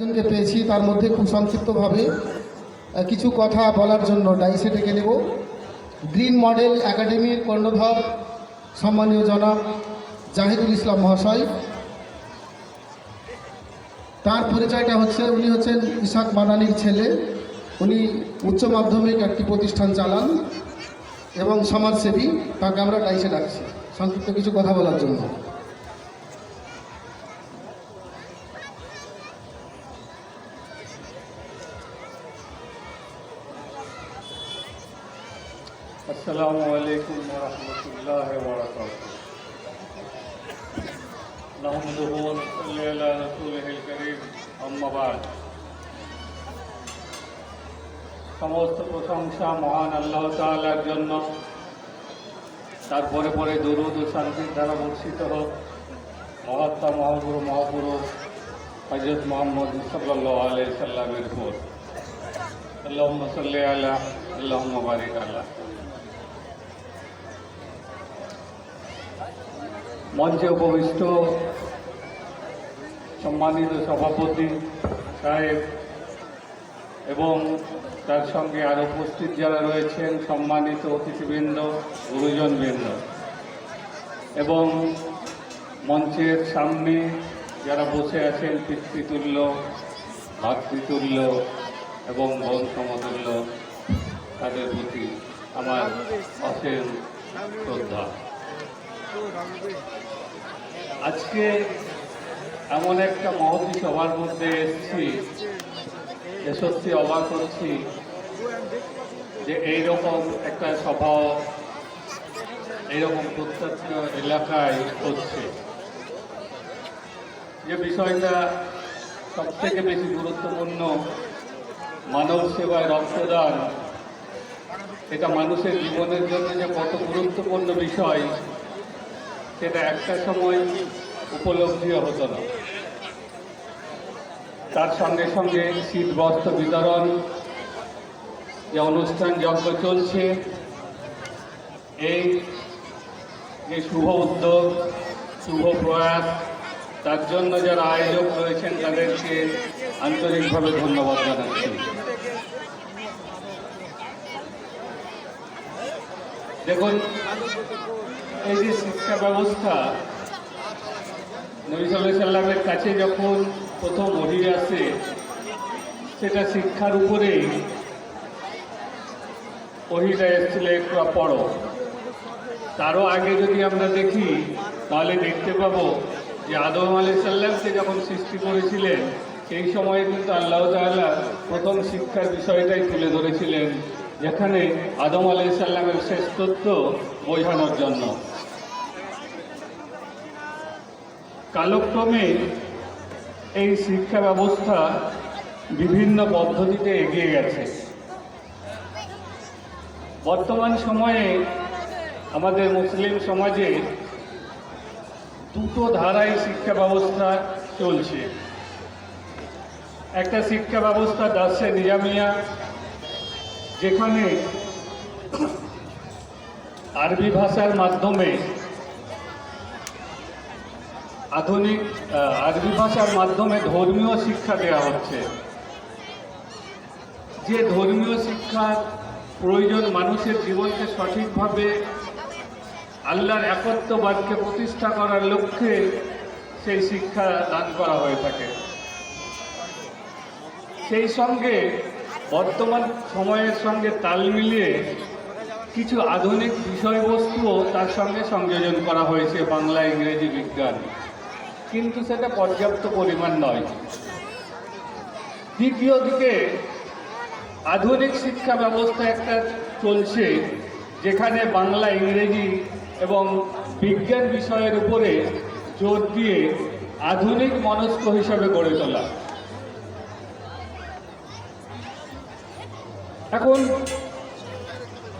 জনকে পেয়েছি, তার মধ্যে খুব সংক্ষিপ্তভাবে কিছু কথা বলার জন্য ডাইসে ডেকে নেব। গ্রিন মডেল একাডেমির কর্ণধর, সম্মানীয় জনাব জাহিদুল ইসলাম মহাশয়। তার পরিচয়টা হচ্ছে, উনি হচ্ছেন ইশাক মাদানির ছেলে। উনি উচ্চ মাধ্যমিক একটি প্রতিষ্ঠান চালান এবং সমাজসেবী, তাকে আমরা ডাইসে ডাকছি সংক্ষিপ্ত কিছু কথা বলার জন্য। السلام عليكم ورحمة الله وبركاته نحمده ونصلي على رسوله الكريم أما بعد সমস্ত প্রশংসা মহান আল্লাহ তাআলার জন্য তারপরে পরে দরুদ ও শান্তির দ্বারা বর্ষিত হোক মহাত্মা মহাগুরু মহাপুরুষ হজরত মোহাম্মদ সাল্লাহ আলাই সাল্লামের উপর আল্লাহ সাল্লি আলা আল্লাহ বারিক আল্লাহ মঞ্চে উপবিষ্ট সম্মানিত সভাপতি সাহেব এবং তার সঙ্গে আর উপস্থিত যারা রয়েছেন সম্মানিত অতিথিবৃন্দ, গুরুজনবৃন্দ। এবং মঞ্চের সামনে যারা বসে আছেন, পিতৃতুল্য, ভাতৃতুল্য এবং বোন সমতুল্য, তাদের প্রতি আমার অসীম শ্রদ্ধা। আজকে এমন একটা মহতী সভার মধ্যে এসেছি, যে সত্যি অবাক হচ্ছি যে এইরকম একটা সভা এইরকম প্রত্যন্ত এলাকায় হচ্ছে। যে বিষয়টা সব থেকে বেশি গুরুত্বপূর্ণ, মানব সেবায় রক্তদান, এটা মানুষের জীবনের জন্য যে কত গুরুত্বপূর্ণ বিষয় সেটা একটা সময় উপলব্ধিও হতো না। তার সঙ্গে সঙ্গে শীত বস্ত্র বিতরণ, যে অনুষ্ঠান যজ্ঞ চলছে, এই যে শুভ উদ্যোগ, শুভ প্রয়াস, তার জন্য যারা আয়োজক রয়েছেন তাদেরকে আন্তরিকভাবে ধন্যবাদ জানাচ্ছি। দেখুন, এই যে শিক্ষা ব্যবস্থা নবী সাল্লামের কাছে যখন প্রথম ওহি আসে, সেটা শিক্ষার উপরেই ওহিটা এসেছিল একটু পড়ো তারও আগে যদি আমরা দেখি, তাহলে দেখতে পাবো যে আদম আলি সাল্লামকে যখন সৃষ্টি করেছিলেন, সেই সময়ে কিন্তু আল্লাহ তাআলা প্রথম শিক্ষার বিষয়টাই তুলে ধরেছিলেন। যেখানে আদম আলি সাল্লামের শ্রেষ্ঠত্ব বোঝানোর জন্য। কালক্রমে এই শিক্ষা ব্যবস্থা বিভিন্ন পদ্ধতিতে এগিয়ে গেছে। বর্তমান সময়ে আমাদের মুসলিম সমাজে দুটো ধারায় শিক্ষা ব্যবস্থা চলছে। একটা শিক্ষা ব্যবস্থা দাসে নিজামিয়া যেখানে আরবি ভাষার মাধ্যমে আধুনিক আরবি ভাষার মাধ্যমে ধর্মীয় শিক্ষা দেওয়া হচ্ছে। যে ধর্মীয় শিক্ষার প্রয়োজন মানুষের জীবনকে সঠিকভাবে আল্লাহর একত্ববাদকে প্রতিষ্ঠা করার লক্ষ্যে সেই শিক্ষা দান করা হয়ে থাকে। সেই সঙ্গে বর্তমান সময়ের সঙ্গে তাল মিলিয়ে কিছু আধুনিক বিষয়বস্তুও তার সঙ্গে সংযোজন করা হয়েছে বাংলা ইংরেজি বিজ্ঞান। কিন্তু সেটা পর্যাপ্ত পরিমাণ নয়। দ্বিতীয় দিকে আধুনিক শিক্ষা ব্যবস্থা একটা চলছে যেখানে বাংলা ইংরেজি এবং বিজ্ঞান বিষয়ের উপরে জোর দিয়ে আধুনিক মনস্ক হিসাবে গড়ে তোলা। এখন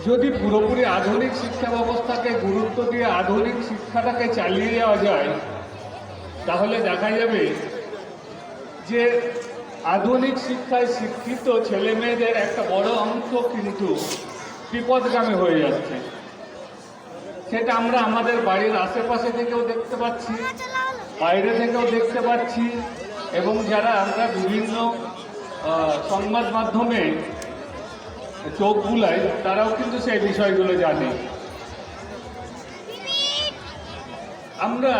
যদি পুরোপুরি আধুনিক শিক্ষা ব্যবস্থাকে গুরুত্ব দিয়ে আধুনিক শিক্ষাটাকে চালিয়ে যাওয়া যায়, তাহলে দেখা যাবে যে আধুনিক শিক্ষায় শিক্ষিত ছেলে মেয়েদের একটা বড় অংশ কিন্তু বিপদগামী হয়ে যাচ্ছে। সেটা আমরা আমাদের বাড়ির আশেপাশে থেকেও দেখতে পাচ্ছি, বাইরে থেকেও দেখতে পাচ্ছি এবং যারা আমরা বিভিন্ন সংবাদ মাধ্যমে চোখ বুলাই, তারাও কিন্তু সেই বিষয়গুলো জানে। আমরা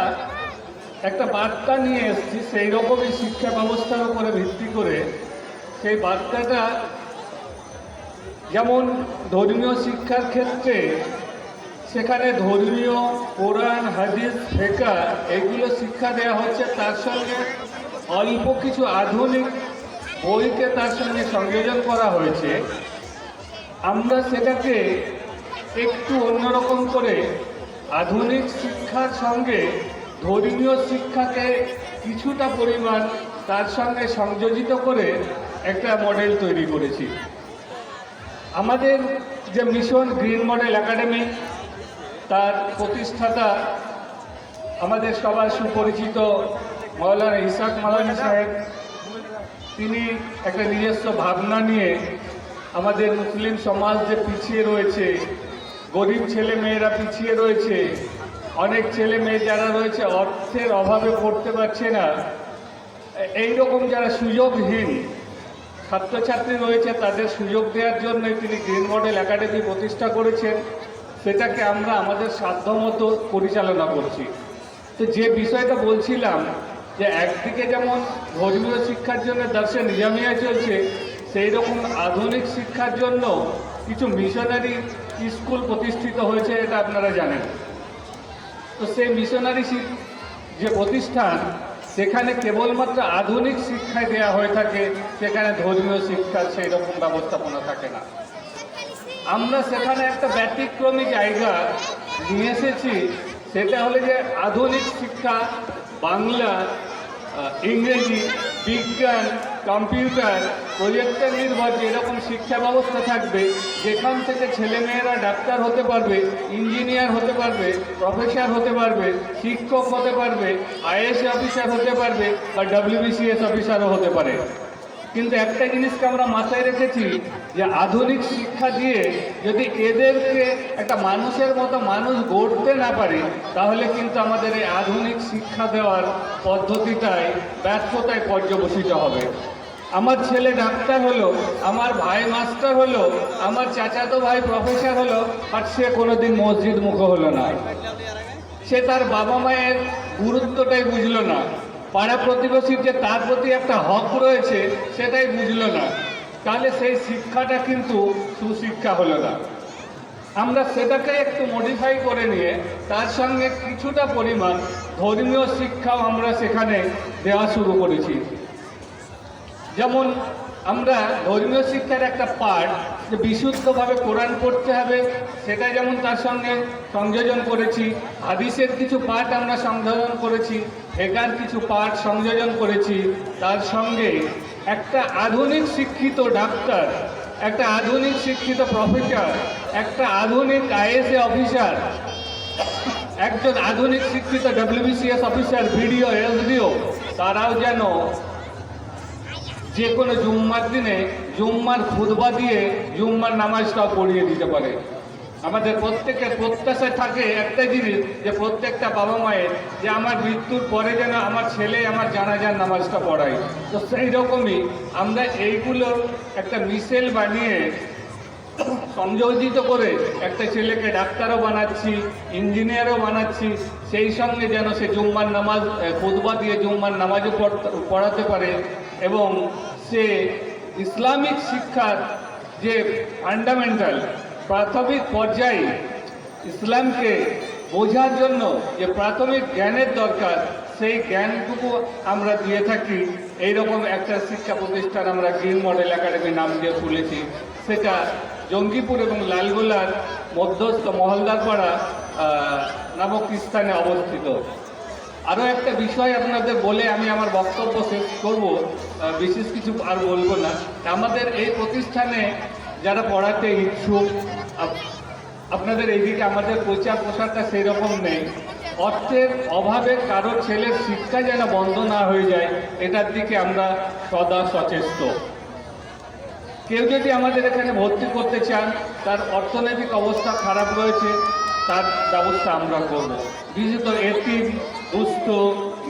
একটা বার্তা নিয়ে এসেছি, সেই রকমই শিক্ষা ব্যবস্থার উপরে ভিত্তি করে। সেই বার্তাটা যেমন ধর্মীয় শিক্ষার ক্ষেত্রে, সেখানে ধর্মীয় কোরআন, হাদিস ফেকা এগুলো শিক্ষা দেওয়া হচ্ছে, তার সঙ্গে অল্প কিছু আধুনিক বইকে তার সঙ্গে সংযোজন করা হয়েছে। আমরা সেটাকে একটু অন্যরকম করে আধুনিক শিক্ষার সঙ্গে ধর্মীয় শিক্ষাকে কিছুটা পরিমাণ তার সঙ্গে সংযোজিত করে একটা মডেল তৈরি করেছি। আমাদের যে মিশন গ্রিন মডেল একাডেমি তার প্রতিষ্ঠাতা আমাদের সবার সুপরিচিত মৌলানা ইসাক মালানি সাহেব। তিনি একটা নিজস্ব ভাবনা নিয়ে আমাদের মুসলিম সমাজ যে পিছিয়ে রয়েছে, গরিব ছেলে মেয়েরা পিছিয়ে রয়েছে, অনেক ছেলে মেয়ে যারা রয়েছে, অর্থের অভাবে পড়তে পারছে না। এই রকম যারা সুযোগহীন ছাত্রছাত্রী রয়েছে, তাদের সুযোগ দেওয়ার জন্য তিনি গ্রিন মডেল একাডেমি প্রতিষ্ঠা করেছেন। সেটাকে আমরা আমাদের সাধ্যমতো পরিচালনা করছি। তো যে বিষয়টা বলছিলাম, যে একদিকে যেমন ধর্মীয় শিক্ষার জন্য দার্শে নিজামিয়া চলছে সেই রকম আধুনিক শিক্ষার জন্য কিছু মিশনারি স্কুল প্রতিষ্ঠিত হয়েছে এটা আপনারা জানেন। তো সেই মিশনারি যে প্রতিষ্ঠান, সেখানে কেবলমাত্র আধুনিক শিক্ষায় দেওয়া হয়ে থাকে, সেখানে ধর্মীয় শিক্ষার সেই রকম ব্যবস্থাপনা থাকে না। আমরা সেখানে একটা ব্যতিক্রমী জায়গা নিয়ে এসেছি, সেটা হলো যে আধুনিক শিক্ষা, বাংলা ইংরেজি, বিজ্ঞান কম্পিউটার, প্রজেক্টের নির্ভর যে এরকম শিক্ষা ব্যবস্থা থাকবে, যেখান থেকে ছেলেমেয়েরা ডাক্তার হতে পারবে, ইঞ্জিনিয়ার হতে পারবে, প্রফেসর হতে পারবে, শিক্ষক হতে পারবে আইএস অফিসার হতে পারবে বা ডব্লিউবিসিএস অফিসারও হতে পারে। কিন্তু একটা জিনিসকে আমরা মাথায় রেখেছি যে আধুনিক শিক্ষা দিয়ে যদি এদেরকে একটা মানুষের মতো মানুষ গড়তে না পারি, তাহলে কিন্তু আমাদের এই আধুনিক শিক্ষা দেওয়ার পদ্ধতিটাই ব্যর্থতায় পর্যবসিত হবে। আমার ছেলে ডাক্তার হলো, আমার ভাই মাস্টার হলো, আমার চাচাতো ভাই প্রফেসর হলো, আর সে কোনোদিন মসজিদ মুখ হলো না। সে তার বাবা মায়ের গুরুত্বটাই বুঝলো না। পাড়া প্রতিবেশীর যে তার প্রতি একটা হক রয়েছে, সেটাই বুঝলো না। তাহলে সেই শিক্ষাটা কিন্তু সুশিক্ষা হলো না। আমরা সেটাকে একটু মডিফাই করে নিয়ে তার সঙ্গে কিছুটা পরিমাণ ধর্মীয় শিক্ষাও আমরা সেখানে দেওয়া শুরু করেছি। যেমন আমরা ধর্মীয় শিক্ষার একটা পাঠ যে বিশুদ্ধভাবে কোরআন পড়তে হবে, সেটা যেমন তার সঙ্গে সংযোজন করেছি, হাদিসের কিছু পাঠ আমরা সংযোজন করেছি, একার কিছু পাঠ সংযোজন করেছি, তার সঙ্গে একটা আধুনিক শিক্ষিত ডাক্তার, একটা আধুনিক শিক্ষিত প্রফেসর একটা আধুনিক আইএসএ অফিসার একজন আধুনিক শিক্ষিত ডব্লিউবিসিএস অফিসার ভিডিও এসডিও তারাও যেন যে কোনো জুম্মার দিনে জুম্মার খুদবা দিয়ে জুম্মার নামাজটাও পড়িয়ে দিতে পারে। আমাদের প্রত্যেকের প্রত্যাশা থাকে একটা জিনিস, যে প্রত্যেকটা বাবা মায়ের যে আমার মৃত্যুর পরে যেন আমার ছেলে, আমার জানাজার নামাজটা পড়ায়। তো সেই রকমই আমরা এইগুলো একটা মিশেল বানিয়ে সংযোজিত করে একটা ছেলেকে ডাক্তারও বানাচ্ছি, ইঞ্জিনিয়ারও বানাচ্ছি, সেই সঙ্গে যেন সে জুম্মার নামাজ খুদবা দিয়ে জুম্মার নামাজও পড়াতে পারে এবং সে ইসলামিক শিক্ষার যে ফান্ডামেন্টাল প্রাথমিক পর্যায়ে ইসলামকে বোঝার জন্য যে প্রাথমিক জ্ঞানের দরকার, সেই জ্ঞানটুকু আমরা দিয়ে থাকি। এইরকম একটা শিক্ষা প্রতিষ্ঠান আমরা গ্রিন মডেল একাডেমি নাম দিয়ে খুলেছি। সেটা জঙ্গিপুর এবং লালগোলার মধ্যস্থ মহলদারপাড়া নামক স্থানে অবস্থিত। আরও একটা বিষয় আপনাদের বলে আমি আমার বক্তব্য শেষ করব বিশেষ কিছু আর বলব না। আমাদের এই প্রতিষ্ঠানে যারা পড়াতে ইচ্ছুক, আপ- আপনাদের এইদিকে আমাদের প্রচার প্রসারটা সেই রকম নেই। অর্থের অভাবে কারও ছেলের শিক্ষা যেন বন্ধ না হয়ে যায়, এটার দিকে আমরা সদা সচেষ্ট। কেউ যদি আমাদের এখানে ভর্তি করতে চান, তার অর্থনৈতিক অবস্থা খারাপ রয়েছে, তার ব্যবস্থা আমরা করব। বিশেষত এতিম দুস্থ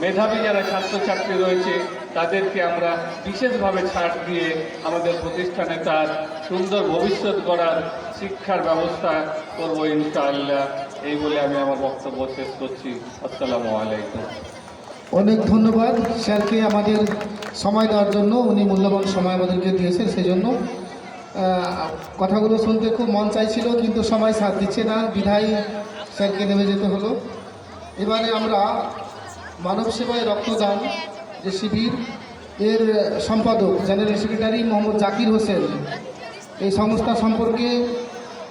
মেধাবী যারা ছাত্রছাত্রী রয়েছে, তাদেরকে আমরা বিশেষভাবে ছাড় দিয়ে আমাদের প্রতিষ্ঠানে তার সুন্দর ভবিষ্যৎ গড়ার শিক্ষার ব্যবস্থা করব ইনশাআল্লাহ। এই বলে আমি আমার বক্তব্য শেষ করছি। আসসালামু আলাইকুম। অনেক ধন্যবাদ স্যারকে আমাদের সময় দেওয়ার জন্য। উনি মূল্যবান সময় আমাদেরকে দিয়েছেন সেই জন্য কথাগুলো শুনতে খুব মন চাইছিল, কিন্তু সময় সাথ দিচ্ছে না। বিধায় স্যারকে নেমে যেতে হলো। এবারে আমরা মানব সেবায় রক্তদান যে শিবির, এর সম্পাদক জেনারেল সেক্রেটারি মোহাম্মদ জাকির হোসেন, এই সংস্থা সম্পর্কে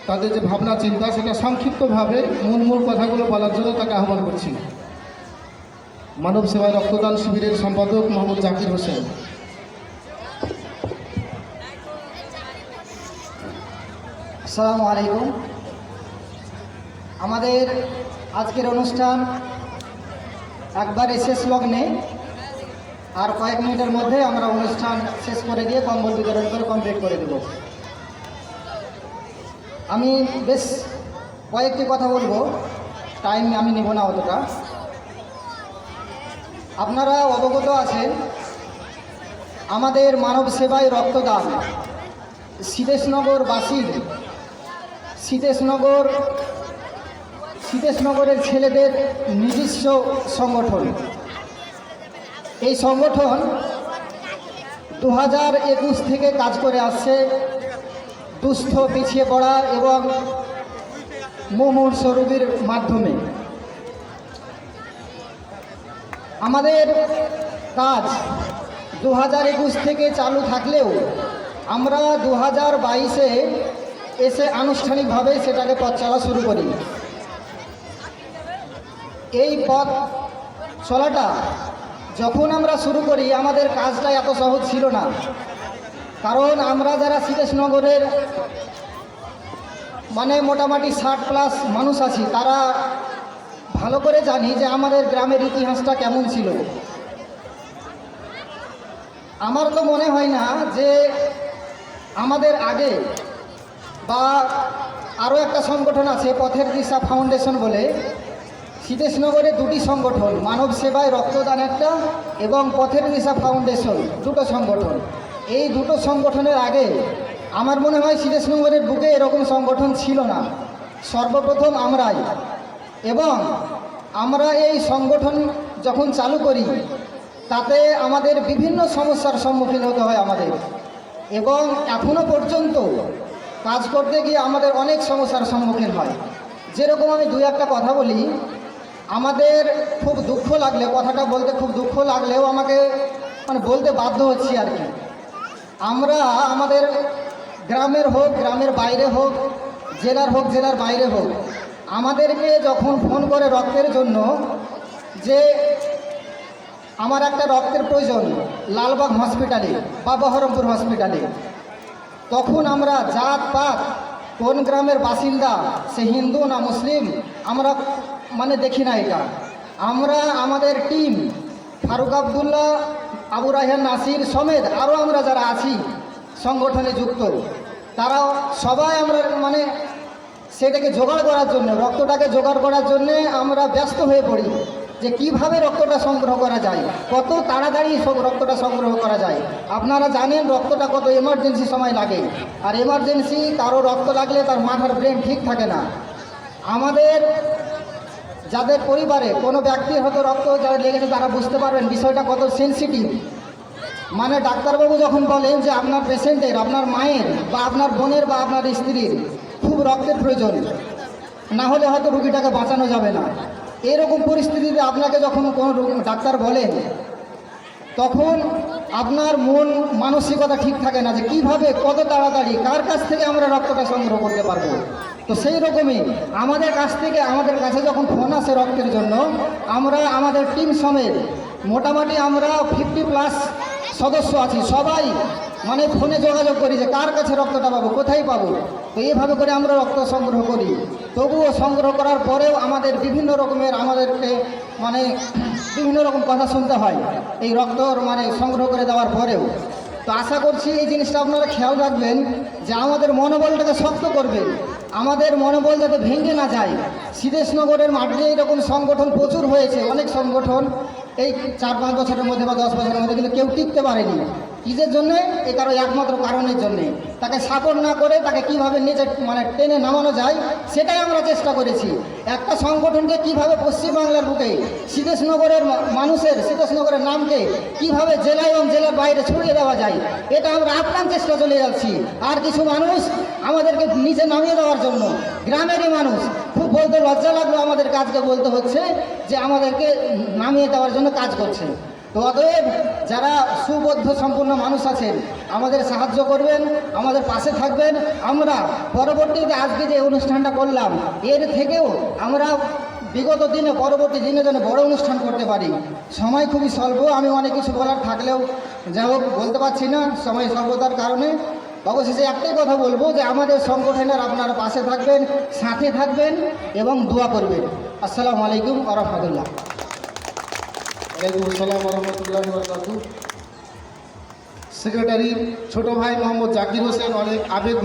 তাদের যে ভাবনা, চিন্তা, সেটা সংক্ষিপ্তভাবে মূল মূল কথাগুলো বলার জন্য তাকে আহ্বান করছি। মানব সেবায় রক্তদান শিবিরের সম্পাদক মোহাম্মদ জাকির হোসেন। আসসালামু আলাইকুম। আমাদের আজকের অনুষ্ঠান একবারে শেষ লগ্নে আর কয়েক মিনিটের মধ্যে আমরা অনুষ্ঠান শেষ করে দিয়ে কম্বল বিতরণ করে কমপ্লিট করে দেব। আমি বেশ কয়েকটি কথা বলব টাইম আমি নেব না অতটা। আপনারা অবগত আছেন, আমাদের মানব সেবায় রক্তদান। সিদেশনগরবাসীর সীতেশনগর সীতেশনগরের ছেলেদের নিজস্ব সংগঠন। এই সংগঠন দু হাজার একুশ থেকে কাজ করে আসছে। দুস্থ পিছিয়ে পড়া এবং মোমোর স্বরূপের মাধ্যমে। আমাদের কাজ দু হাজার একুশ থেকে চালু থাকলেও আমরা দু হাজার বাইশে এসে আনুষ্ঠানিকভাবে সেটাকে পথ চলা শুরু করি। এই পথ চলাটা যখন আমরা শুরু করি, আমাদের কাজটা এত সহজ ছিল না। কারণ আমরা যারা সীতেশনগরের মানে মোটামুটি ষাট প্লাস মানুষ আছি, তারা ভালো করে জানি যে আমাদের গ্রামের ইতিহাসটা কেমন ছিল। আমার তো মনে হয় না যে আমাদের আগে বা আরও একটা সংগঠন আছে, পথের দিশা ফাউন্ডেশন বলে। সীতেশনগরে দুটি সংগঠন, মানব সেবায় রক্তদান একটা এবং পথের দিশা ফাউন্ডেশন দুটো সংগঠন। এই দুটো সংগঠনের আগে আমার মনে হয় সীতেশনগরের বুকে এরকম সংগঠন ছিল না। সর্বপ্রথম আমরাই এবং আমরা এই সংগঠন যখন চালু করি, তাতে আমাদের বিভিন্ন সমস্যার সম্মুখীন হতে হয় আমাদের এবং এখনও পর্যন্ত কাজ করতে গিয়ে আমাদের অনেক সমস্যার সম্মুখীন হয়। যেরকম আমি দুই একটা কথা বলি আমাদের খুব দুঃখ লাগলে, কথাটা বলতে খুব দুঃখ লাগলেও আমাকে মানে বলতে বাধ্য হচ্ছি আর কি। আমরা আমাদের গ্রামের হোক, গ্রামের বাইরে হোক, জেলার হোক, জেলার বাইরে হোক, আমাদেরকে যখন ফোন করে রক্তের জন্য যে আমার একটা রক্তের প্রয়োজন লালবাগ হসপিটালে বা বহরমপুর হসপিটালে তখন আমরা জাত পাত কোন গ্রামের বাসিন্দা, সে হিন্দু না মুসলিম, আমরা মানে দেখি না এটা। আমরা, আমাদের টিম ফারুক আবদুল্লাহ, আবু রায়হান নাসির সমেত আরও আমরা যারা আছি, সংগঠনে যুক্ত তারা সবাই আমরা মানে সেটাকে জোগাড় করার জন্য, রক্তটাকে জোগাড় করার জন্যে আমরা ব্যস্ত হয়ে পড়ি যে কীভাবে রক্তটা সংগ্রহ করা যায়, কত তাড়াতাড়ি রক্তটা সংগ্রহ করা যায়। আপনারা জানেন রক্তটা কত এমার্জেন্সি সময় লাগে, আর এমার্জেন্সি কারও রক্ত লাগলে তার মাথার ব্রেন ঠিক থাকে না। আমাদের যাদের পরিবারে কোনো ব্যক্তির হয়তো রক্ত যারা লেগেছে তারা বুঝতে পারবেন বিষয়টা কত সেন্সিটিভ মানে ডাক্তারবাবু যখন বলেন যে আপনার পেশেন্টের আপনার মায়ের বা আপনার বোনের বা আপনার স্ত্রীর খুব রক্তের প্রয়োজন, না হলে হয়তো রুগীটাকে বাঁচানো যাবে না। এরকম পরিস্থিতিতে আপনাকে যখন কোনো ডাক্তার বলেন, তখন আপনার মন মানসিকতা ঠিক থাকে না যে কীভাবে, কত তাড়াতাড়ি, কার কাছ থেকে আমরা রক্তটা সংগ্রহ করতে পারব? তো সেই রকমই আমাদের কাছ থেকে, আমাদের কাছে যখন ফোন আসে রক্তের জন্য, আমরা আমাদের টিম সমেত, মোটামুটি আমরা ফিফটি প্লাস সদস্য আছি। সবাই মানে ফোনে যোগাযোগ করি যে, কার কাছে রক্তটা পাবো, কোথায় পাবো? তো এইভাবে করে আমরা রক্ত সংগ্রহ করি। তবুও সংগ্রহ করার পরেও আমাদের বিভিন্ন রকমের আমাদেরকে মানে বিভিন্ন রকম কথা শুনতে হয়। এই রক্ত মানে সংগ্রহ করে দেওয়ার পরেও। তো আশা করছি এই জিনিসটা আপনারা খেয়াল রাখবেন যে আমাদের মনোবলটাকে শক্ত করবেন। আমাদের মনোবল যাতে ভেঙে না যায়। সিদেশনগরের মাঠে এরকম সংগঠন প্রচুর হয়েছে, অনেক সংগঠন। এই চার পাঁচ বছরের মধ্যে বা দশ বছরের মধ্যে কিন্তু কেউ টিকতে পারেনি। কিসের জন্যে? এ কারও একমাত্র কারণের জন্যে। তাকে সাপোর্ট না করে তাকে কীভাবে নিচে মানে টেনে নামানো যায়, সেটাই আমরা চেষ্টা করেছি। একটা সংগঠনকে কীভাবে পশ্চিমবাংলার বুকে শীতেশনগরের মানুষের শীতেশনগরের নামকে কীভাবে জেলা এবং জেলার বাইরে ছড়িয়ে দেওয়া যায়, এটা আমরা আপ্রাণ চেষ্টা চলে যাচ্ছি। আর কিছু মানুষ আমাদেরকে নিচে নামিয়ে দেওয়ার জন্য, গ্রামেরই মানুষ, খুব বলতে লজ্জা লাগল আমাদের কাজকে বলতে হচ্ছে যে আমাদেরকে নামিয়ে দেওয়ার জন্য কাজ করছে। তো অতএব যারা সুবদ্ধ সম্পূর্ণ মানুষ আছেন, আমাদের সাহায্য করবেন, আমাদের পাশে থাকবেন। আমরা পরবর্তীতে আজকে যে অনুষ্ঠানটা করলাম, এর থেকেও আমরা বিগত দিনে, পরবর্তী দিনে যেন বড় অনুষ্ঠান করতে পারি। সময় খুবই স্বল্প, আমি অনেক কিছু বলার থাকলেও যাই হোক বলতে পারছি না, সময় স্বল্পতার কারণে। অবশেষে একটাই কথা বলব যে আমাদের সংগঠনের আপনারা পাশে থাকবেন, সাথে থাকবেন এবং দোয়া করবেন। আসসালামু আলাইকুম আ আসসালাম রহমতুল্লাহ বরকাত সেক্রেটারি ছোট ভাই মোহাম্মদ জাকির হোসেন অনেক আবেগ